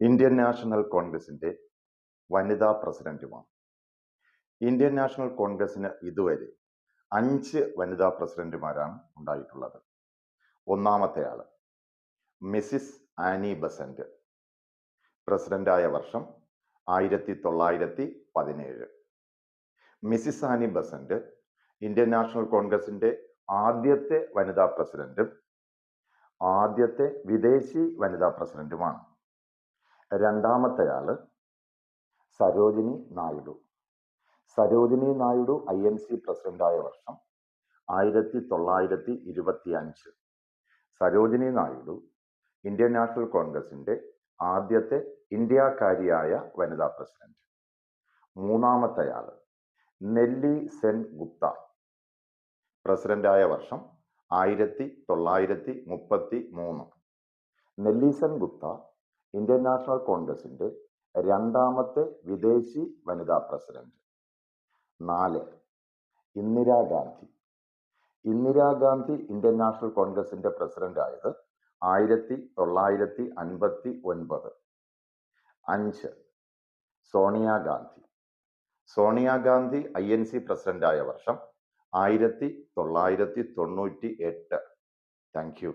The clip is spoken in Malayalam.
ഇന്ത്യൻ നാഷണൽ കോൺഗ്രസിന്റെ വനിതാ പ്രസിഡന്റുമാണ്. ഇന്ത്യൻ നാഷണൽ കോൺഗ്രസിന് ഇതുവരെ അഞ്ച് വനിതാ പ്രസിഡന്റുമാരാണ് ഉണ്ടായിട്ടുള്ളത്. ഒന്നാമത്തെ ആൾ മിസിസ് ആനി ബസന്റ് പ്രസിഡന്റായ വർഷം ആയിരത്തി തൊള്ളായിരത്തി പതിനേഴ് Mrs Annie Besant Indian National കോൺഗ്രസിന്റെ ആദ്യത്തെ വനിതാ പ്രസിഡന്റും ആദ്യത്തെ വിദേശി വനിതാ പ്രസിഡന്റുമാണ്. രണ്ടാമത്തെ ആൾ Sarojini Naidu. Sarojini Naidu I N C പ്രസിഡന്റായ വർഷം ആയിരത്തി തൊള്ളായിരത്തി ഇരുപത്തി അഞ്ച് സരോജിനി നായിഡു ഇന്ത്യൻ നാഷണൽ കോൺഗ്രസിന്റെ ആദ്യത്തെ ഇന്ത്യക്കാരിയായ വനിതാ പ്രസിഡന്റ്. മൂന്നാമത്തെ ആൾ നെല്ലി സെൻ ഗുപ്ത പ്രസിഡന്റായ വർഷം ആയിരത്തി തൊള്ളായിരത്തി മുപ്പത്തി മൂന്ന് Nellie Sen Gupta Indian National കോൺഗ്രസിന്റെ രണ്ടാമത്തെ വിദേശി വനിതാ പ്രസിഡന്റ്. നാല് ഇന്ദിരാഗാന്ധി. ഇന്ദിരാഗാന്ധി ഇന്ത്യൻ നാഷണൽ കോൺഗ്രസിന്റെ പ്രസിഡന്റ് ആയത് ആയിരത്തി തൊള്ളായിരത്തി അൻപത്തി ഒൻപത് അഞ്ച് Sonia Gandhi. Sonia Gandhi I N C പ്രസിഡന്റായ വർഷം ആയിരത്തി തൊള്ളായിരത്തി തൊണ്ണൂറ്റി എട്ട് താങ്ക് യു.